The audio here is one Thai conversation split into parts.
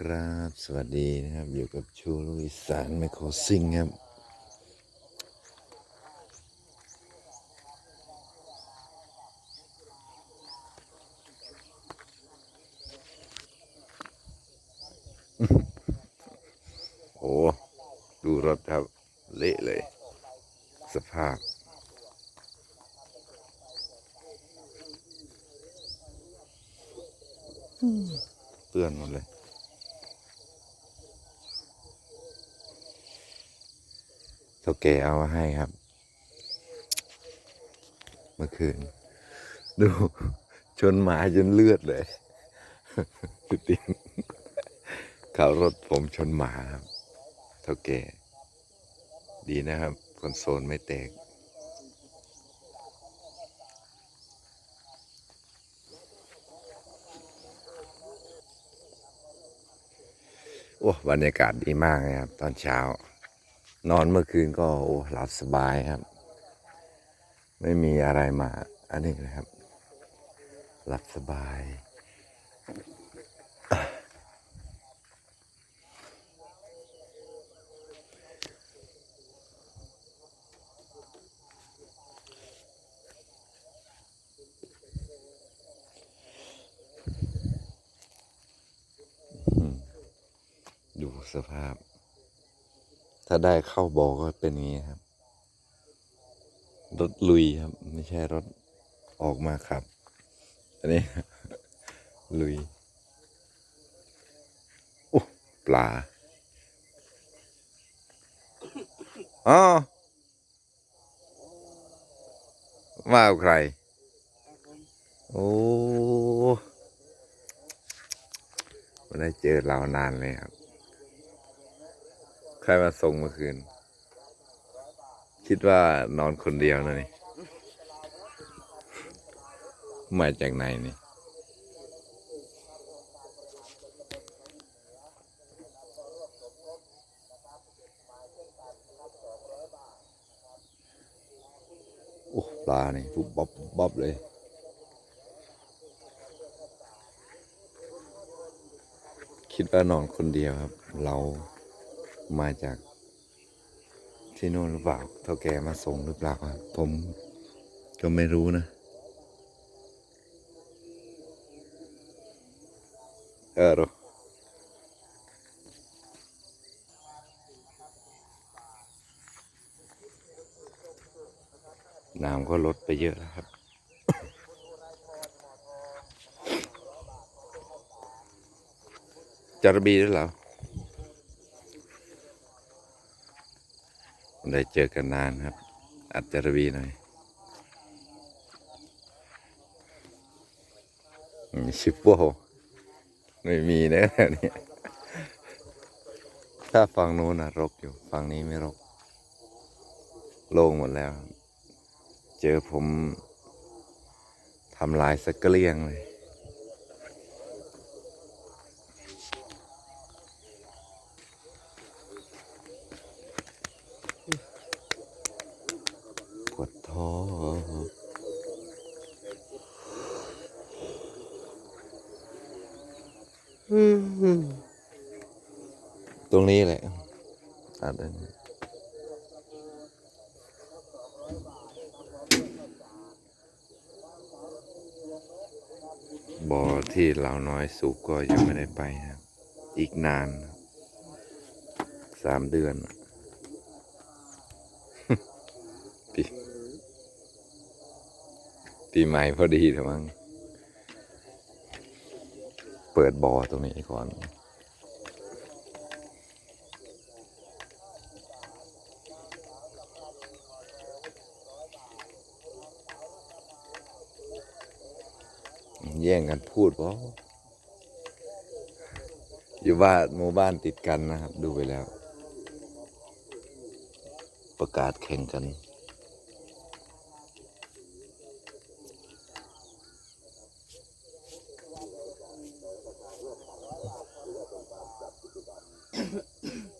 ครับสวัสดีนะครับ อยู่กับชูลุยสานไมโครซิงครับ โอ้ดูรถครับ เละเลย สภาพเปื้อนหมดเลย เท่าแก่เอามาให้ครับ เมื่อคืน ดู ชนหมาจนเลือดเลยพี่ติ๊งขับรถผมชนหมาครับเท่าแก่ ดีนะครับ คอนโซลไม่แตกโอ้บรรยากาศดีมากเลยครับ ตอนเช้า นอนเมื่อคืนก็โอ้หลับสบายครับ ไม่มีอะไรมาอันนี้เลยครับ หลับสบาย ดูสภาพ ถ้าได้เข้าบอก็เป็นอย่างนี้ครับ รถลุยครับ ไม่ใช่รถออกมาขับ อันนี้ ลุยโอ้ปลาอ๋อมาเอาใคร โอ้ไม่ได้เจอเรานานเลยครับ ครมาส่งเมื่อคืน คิดว่านอนคนเดียวนะนี่มาจากไหนนี่โอ้ปลานี่ปุ๊บบ๊อบปุ๊บบ๊อบเลยคิดว่านอนคนเดียวครับ เรา มาจากที่นู่นหรือเปล่าเท่าแกมาส่งหรือเปล่าผมก็ไม่รู้นะ เออรน้ำก็ลดไปเยอะแล้วครับจารบีด้วยเหรอ ได้เจอกันนานครับ อัดจารบีหน่อยชิปโป้ไม่มีนะแถวนี้ถ้าฝั่งนู้นนะรกอยู่ฝั่งนี้ไม่รก โล่งหมดแล้ว เจอผมทำลายสักเกลี้ยงเลย ปวดท้อ ตรงนี้แหละตัดได้บ่อที่เราน้อยสูบก็ยังไม่ได้ไปครับ อีกนานสามเดือนปีปีใหม่พอดีเถอะมั้ง เปิดบ่อตรงนี้ก่อน แย่งกันพูดว่าอยู่บ้านหมู่บ้านติดกันนะครับ ดูไปแล้ว ประกาศแข่งกัน Yeah.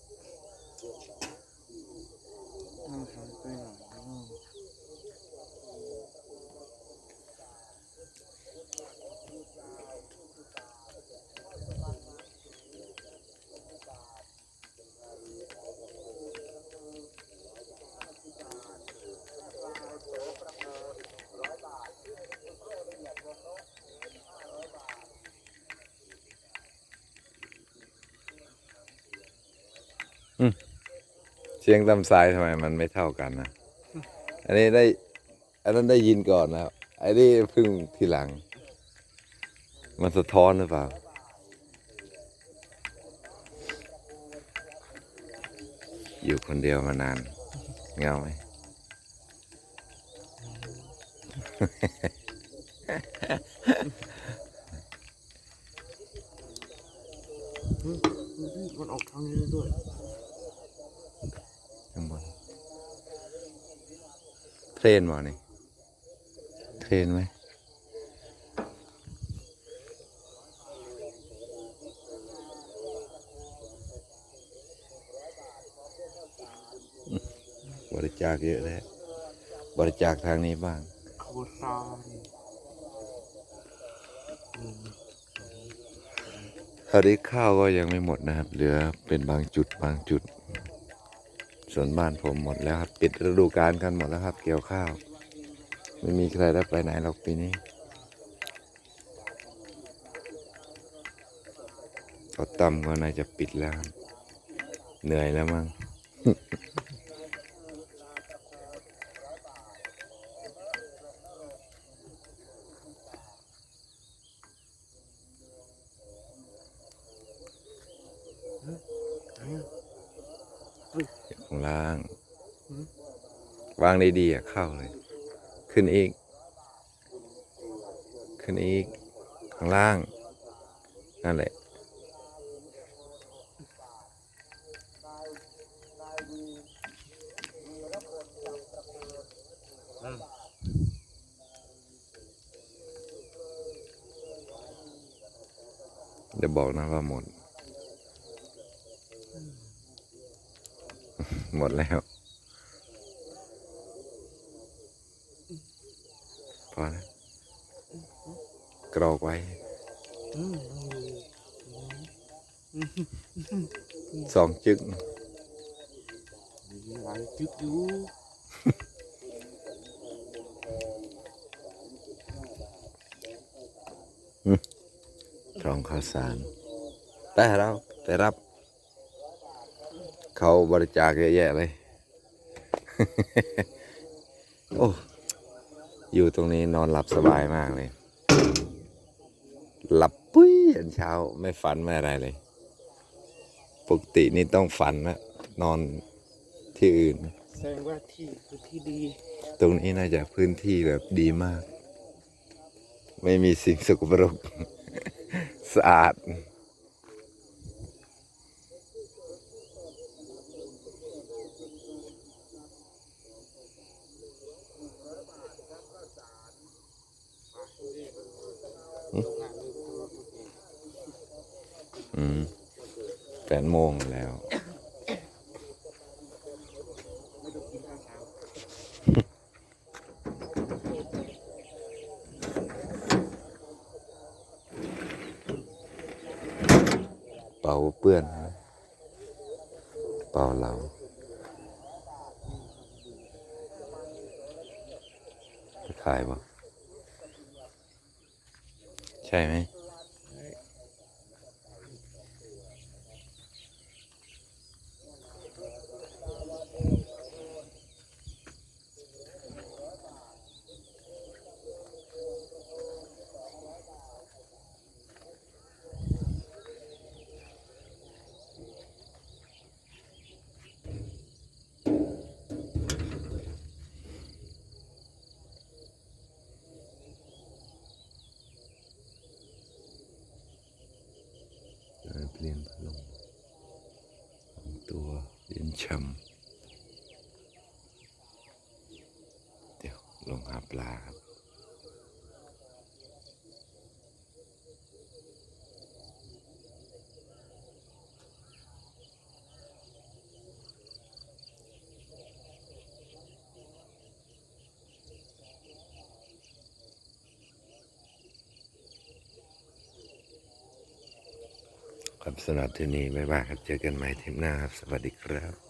สียงตามสายทำไมมันไม่เท่ากันนะ อันนี้ได้ อันนั้นได้ยินก่อนนะครับไอ้นี่เพิ่งทีหลัง มันสะท้อนหรือเปล่า อยู่คนเดียวมานาน เงาไหมอืมมันออกทางนี้ด้วย ข้างบนเทร นมานี่เทรนไหมบริจาคเยอะแล้วบริจาคทางนี้บ้างขบวนซานอืมคราวนี้ข้าวก็ยังไม่หมดนะครับ เหลือเป็นบางจุดบางจุด ส่วนบ้านผมหมดแล้วครับ ปิดฤดูกาลกันหมดแล้วครับ เกี่ยวข้าว ไม่มีใครได้ไปไหนหรอกปีนี้ก็ต่ำก็น่าจะปิดแล้ว เหนื่อยแล้วมั้ง ไหนอะ ข้างล่างอืมวางดีๆอะเข้าเลย ขึ้นอีก ขึ้นอีกข้างล่าง นั่นแหละอืมเดี๋ยวบอกนะว่าหมด หมดแล้ว พอแล้วกรอกไว้อืมสองจึกมีหลายจึกอยู่กรองข้าวสาร แต่เราแต่รับ เขาบริจาคเยอะแยะเลย โอ้ อยู่ตรงนี้นอนหลับสบายมากเลย หลับปุ้ยยันเช้าไม่ฝันไม่อะไรเลย ปกตินี่ต้องฝันนะนอนที่อื่น แสดงว่าที่คือที่ดี ตรงนี้น่าจะพื้นที่แบบดีมาก ไม่มีสิ่งสกปรก สะอาด อืมแปดโมงแล้วเป่าเปื้อน เป่าเราจะขายบ่ใช่ไหม เปลี่ยนพลมสองตัวเย็นช่ำเดี๋ยวลงหาปลาครับ สำหรับที่นี่บ๊ายบายครับ เจอกันใหม่เทปหน้าครับ สวัสดีครับ